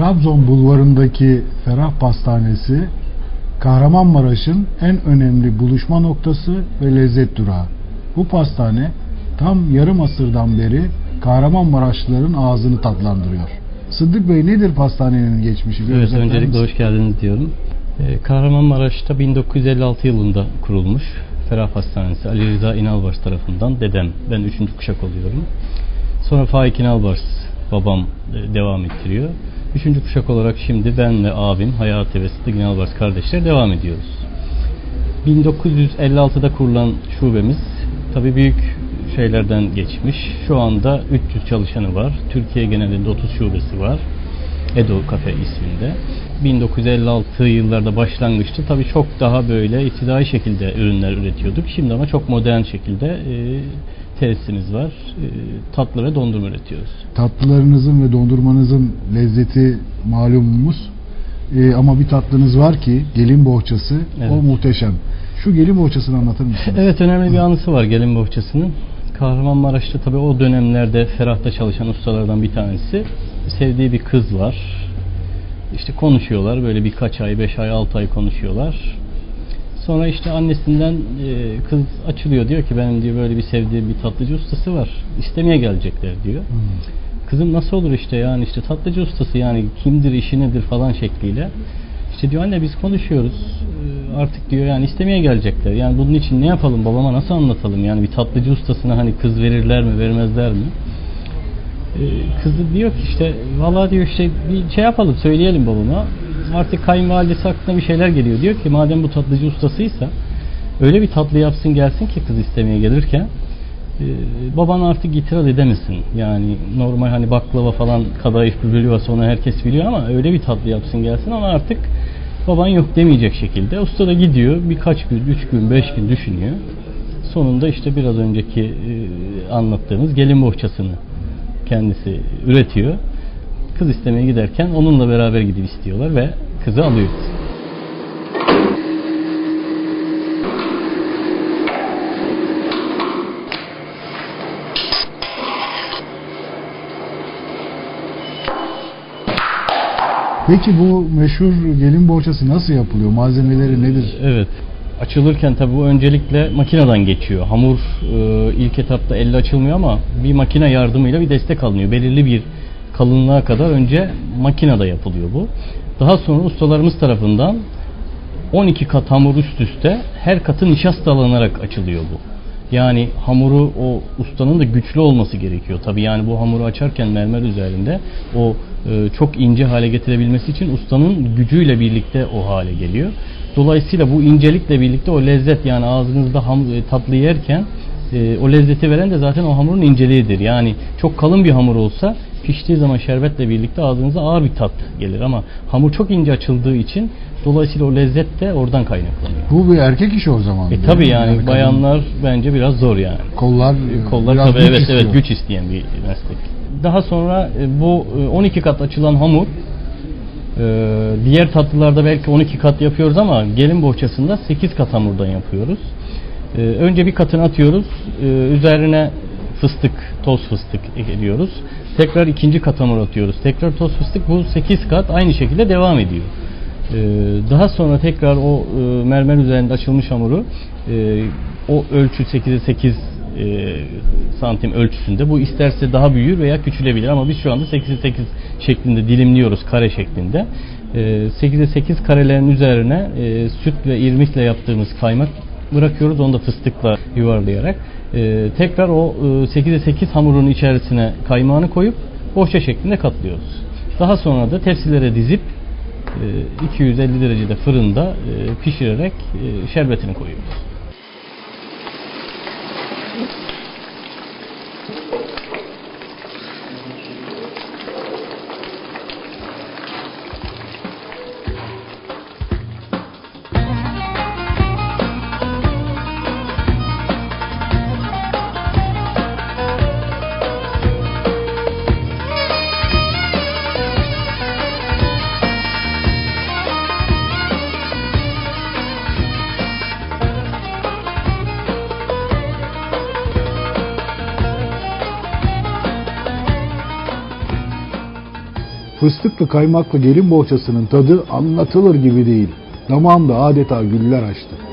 Trabzon bulvarındaki Ferah Pastanesi Kahramanmaraş'ın en önemli buluşma noktası ve lezzet durağı. Bu pastane tam yarım asırdan beri Kahramanmaraşlıların ağzını tatlandırıyor. Sıddık Bey nedir pastanenin geçmişi? Bir Evet öncelikle misiniz? hoş geldiniz diyorum. Ee, Kahramanmaraş'ta 1956 yılında kurulmuş Ferah Hastanesi Ali Rıza İnalbaş tarafından dedem. Ben üçüncü kuşak oluyorum. Sonra Faik İnalbaş babam e, devam ettiriyor. Üçüncü kuşak olarak şimdi ben ve abim Hayati ve Sıddık İnalbaş kardeşler devam ediyoruz. 1956'da kurulan şubemiz tabii büyük şeylerden geçmiş. Şu anda 300 çalışanı var. Türkiye genelinde 30 şubesi var. Edo Cafe isminde. 1956 yıllarda başlangıçtı. Tabii çok daha böyle iktidai şekilde ürünler üretiyorduk. Şimdi ama çok modern şekilde e, tesisimiz var. E, tatlı ve dondurma üretiyoruz. Tatlılarınızın ve dondurmanızın lezzeti malumumuz. Ee, ama bir tatlınız var ki gelin bohçası. O Evet. muhteşem. Şu gelin bohçasını anlatır mısınız? Evet önemli bir anısı var gelin bohçasının. Kahramanmaraş'ta tabii o dönemlerde Ferah'ta çalışan ustalardan bir tanesi. Sevdiği bir kız var. İşte konuşuyorlar böyle birkaç ay, beş ay, altı ay konuşuyorlar. Sonra işte annesinden e, kız açılıyor diyor ki benim diyor böyle bir sevdiğim bir tatlıcı ustası var. İstemeye gelecekler diyor. Hmm. Kızım nasıl olur işte yani işte tatlıcı ustası yani kimdir işi nedir falan şekliyle. İşte diyor anne biz konuşuyoruz Ee, artık diyor yani istemeye gelecekler. Yani bunun için ne yapalım babama nasıl anlatalım yani bir tatlıcı ustasına hani kız verirler mi vermezler mi? Ee, Kızı diyor ki işte vallahi diyor işte bir şey yapalım söyleyelim babama. Artık kayınvalidesi aklına bir şeyler geliyor. Diyor ki madem bu tatlıcı ustasıysa öyle bir tatlı yapsın gelsin ki kız istemeye gelirken e, baban artık itiraz edemesin. Yani normal hani baklava falan kadayıf bülbülü onu herkes biliyor ama öyle bir tatlı yapsın gelsin ama artık baban yok demeyecek şekilde. Usta da gidiyor birkaç gün, üç gün, beş gün düşünüyor. Sonunda işte biraz önceki e, anlattığımız gelin bohçasını kendisi üretiyor. Kız istemeye giderken onunla beraber gidip istiyorlar ve kızı alıyor. Peki bu meşhur gelin bohçası nasıl yapılıyor? Malzemeleri nedir? Evet. Açılırken tabii bu öncelikle makineden geçiyor. Hamur e, ilk etapta elle açılmıyor ama bir makine yardımıyla bir destek alınıyor. Belirli bir kalınlığa kadar önce makinede yapılıyor bu. Daha sonra ustalarımız tarafından 12 kat hamur üst üste her katı nişastalanarak açılıyor bu. Yani hamuru o ustanın da güçlü olması gerekiyor. Tabii yani bu hamuru açarken mermer üzerinde o e, çok ince hale getirebilmesi için ustanın gücüyle birlikte o hale geliyor. Dolayısıyla bu incelikle birlikte o lezzet yani ağzınızda ham- e, tatlı yerken e, o lezzeti veren de zaten o hamurun inceliğidir. Yani çok kalın bir hamur olsa piştiği zaman şerbetle birlikte ağzınıza ağır bir tat gelir ama hamur çok ince açıldığı için dolayısıyla o lezzet de oradan kaynaklanıyor. Bu bir erkek işi o zaman. E tabi yani kadın- bayanlar bence biraz zor yani. kollar Kollar biraz tabii güç evet istiyor. evet güç isteyen bir meslek. Daha sonra e, bu e, 12 kat açılan hamur e, diğer tatlılarda belki 12 kat yapıyoruz ama gelin bohçasında 8 kat hamurdan yapıyoruz. E, Önce bir katını atıyoruz. e, Üzerine fıstık, toz fıstık ekliyoruz. Tekrar ikinci kat hamur atıyoruz. Tekrar toz fıstık bu 8 kat aynı şekilde devam ediyor. Ee, Daha sonra tekrar o e, mermer üzerinde açılmış hamuru e, o ölçü 8'e 8 e, santim ölçüsünde. Bu isterse daha büyür veya küçülebilir ama biz şu anda 8'e 8 şeklinde dilimliyoruz kare şeklinde. E, 8'e 8 karelerin üzerine e, süt ve irmikle yaptığımız kaymak bırakıyoruz. Onu da fıstıkla yuvarlayarak. E, tekrar o e, 8'e 8 hamurun içerisine kaymağını koyup bohça şeklinde katlıyoruz. Daha sonra da tepsilere dizip e, 250 derecede fırında e, pişirerek e, şerbetini koyuyoruz. Fıstıklı kaymaklı gelin bohçasının tadı anlatılır gibi değil. Damağımda adeta güller açtı.